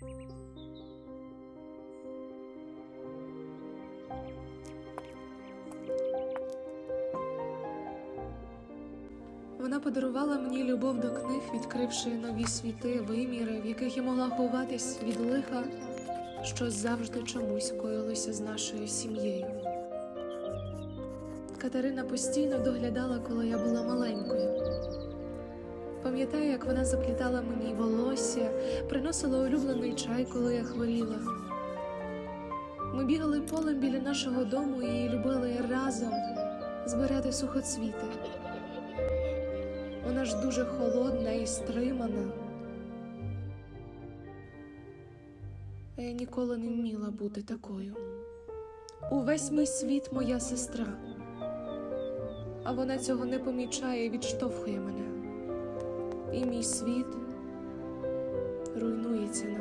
Вона подарувала мені любов до книг, відкривши нові світи, виміри, в яких я могла ховатись від лиха, що завжди чомусь коїлося з нашою сім'єю. Катерина постійно доглядала, коли я була. Пам'ятаю, як вона заплітала мені волосся, приносила улюблений чай, коли я хворіла. Ми бігали полем біля нашого дому і любили разом збирати сухоцвіти. Вона ж дуже холодна і стримана. А я ніколи не вміла бути такою. Увесь мій світ моя сестра, а вона цього не помічає і відштовхує мене. І мій світ руйнується на